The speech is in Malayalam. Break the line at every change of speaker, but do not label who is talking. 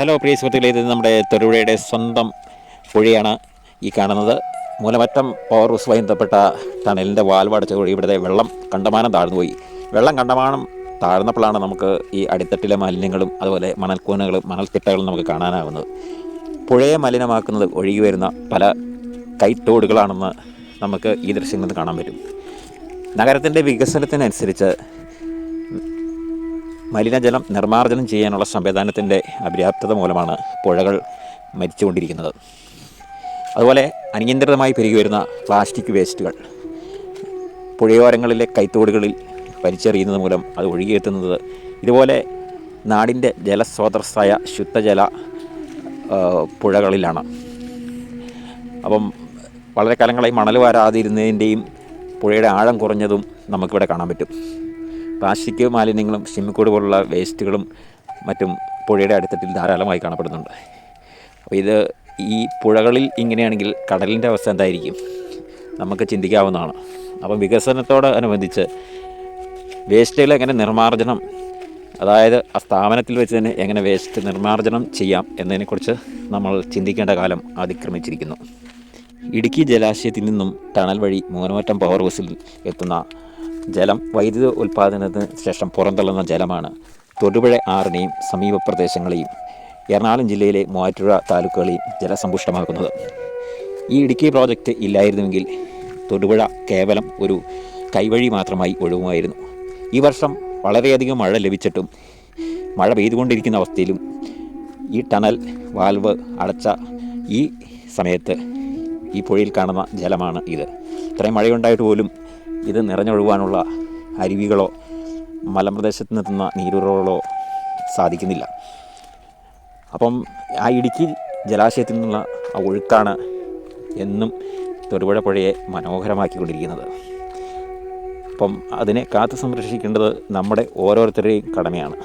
ഹലോ പ്രിയ സുഹൃത്തുക്കളെ ഇത് നമ്മുടെ തൊടുപുഴയുടെ സ്വന്തം പുഴയാണ് ഈ കാണുന്നത്. മൂലമറ്റം പവർ ഹൗസുമായി ബന്ധപ്പെട്ട ടണലിന്റെ വാൽവടച്ച വഴി ഇവിടുത്തെ വെള്ളം കണ്ടമാനം താഴ്ന്നു പോയി. വെള്ളം കണ്ടമാനം താഴ്ന്നപ്പോഴാണ് നമുക്ക് ഈ അടിത്തട്ടിലെ മാലിന്യങ്ങളും അതുപോലെ മണൽക്കൂനകളും മണൽത്തിട്ടകളും നമുക്ക് കാണാനാകുന്നത് പുഴയെ മലിനമാക്കുന്നത് ഒഴുകി വരുന്ന പല കൈത്തോടുകളാണെന്ന് നമുക്ക് ഈ ദൃശ്യങ്ങളിൽ കാണാൻ പറ്റും. നഗരത്തിന്റെ വികസനത്തിനനുസരിച്ച് മലിനജലം നിർമ്മാർജനം ചെയ്യാനുള്ള സംവിധാനത്തിന്റെ അപര്യാപ്തത മൂലമാണ് പുഴകൾ മരിച്ചുകൊണ്ടിരിക്കുന്നത്. അതുപോലെ അനിയന്ത്രിതമായി പെരുകി വരുന്ന പ്ലാസ്റ്റിക് വേസ്റ്റുകൾ. പുഴയോരങ്ങളിലെ കൈത്തോടുകളിൽ വലിച്ചെറിയുന്നത് മൂലം അത് ഒഴുകിയെത്തുന്നത്. ഇതുപോലെ നാടിന്റെ ജലസ്രോതസ്സായ ശുദ്ധജല പുഴകളിലാണ്. അപ്പം വളരെ കാലങ്ങളായി മണൽ വാരാതിരുന്നതിന്റെയും പുഴയുടെ ആഴം കുറഞ്ഞതും നമുക്കിവിടെ കാണാൻ പറ്റും. പ്ലാസ്റ്റിക് മാലിന്യങ്ങളും ഷിമ്മിക്കൂട് പോലുള്ള വേസ്റ്റുകളും മറ്റും പുഴയുടെ അടുത്തട്ടിൽ ധാരാളമായി കാണപ്പെടുന്നുണ്ട്. അപ്പോൾ ഇത് ഈ പുഴകളിൽ ഇങ്ങനെയാണെങ്കിൽ കടലിന്റെ അവസ്ഥ എന്തായിരിക്കും? നമുക്ക് ചിന്തിക്കാവുന്നതാണ്. അപ്പം വികസനത്തോട് അനുബന്ധിച്ച് വേസ്റ്റുകൾ എങ്ങനെ നിർമ്മാർജനം അതായത് ആ സ്ഥാപനത്തിൽ വെച്ച് തന്നെ എങ്ങനെ വേസ്റ്റ് നിർമ്മാർജനം ചെയ്യാം എന്നതിനെക്കുറിച്ച് നമ്മൾ ചിന്തിക്കേണ്ട കാലം അതിക്രമിച്ചിരിക്കുന്നു. ഇടുക്കി ജലാശയത്തിൽ നിന്നും ടണൽ വഴി മൂന്നുമറ്റം പവർ ഹൗസിൽ എത്തുന്ന ജലം വൈദ്യുത ഉൽപ്പാദനത്തിന് ശേഷം പുറന്തള്ളുന്ന ജലമാണ് തൊടുപുഴ ആറിനെയും സമീപ പ്രദേശങ്ങളെയും എറണാകുളം ജില്ലയിലെ മൂവാറ്റുപുഴ താലൂക്കുകളെയും ജലസമ്പുഷ്ടമാക്കുന്നത്. ഈ ഇടുക്കി പ്രോജക്റ്റ് ഇല്ലായിരുന്നുവെങ്കിൽ തൊടുപുഴ കേവലം ഒരു കൈവഴി മാത്രമായി ഒഴുകുമായിരുന്നു. ഈ വർഷം വളരെയധികം മഴ ലഭിച്ചിട്ടും മഴ പെയ്തുകൊണ്ടിരിക്കുന്ന അവസ്ഥയിലും ഈ ടണൽ വാൽവ് അടച്ച ഈ സമയത്ത് ഈ പുഴയിൽ കാണുന്ന ജലമാണ് ഇത്. ഇത്രയും മഴയുണ്ടായിട്ട് പോലും ഇത് നിറഞ്ഞൊഴുകാനുള്ള അരുവികളോ മലമ്പ്രദേശത്ത് നിന്നെത്തുന്ന നീരുറകളോ സാധിക്കുന്നില്ല. അപ്പം ആ ഇടുക്കി ജലാശയത്തിൽ നിന്നുള്ള ആ ഒഴുക്കാണ് എന്നും തൊടുപുഴ പുഴയെ മനോഹരമാക്കിക്കൊണ്ടിരിക്കുന്നത്. അപ്പം അതിനെ കാത്തു സംരക്ഷിക്കേണ്ടത് നമ്മുടെ ഓരോരുത്തരുടെയും കടമയാണ്.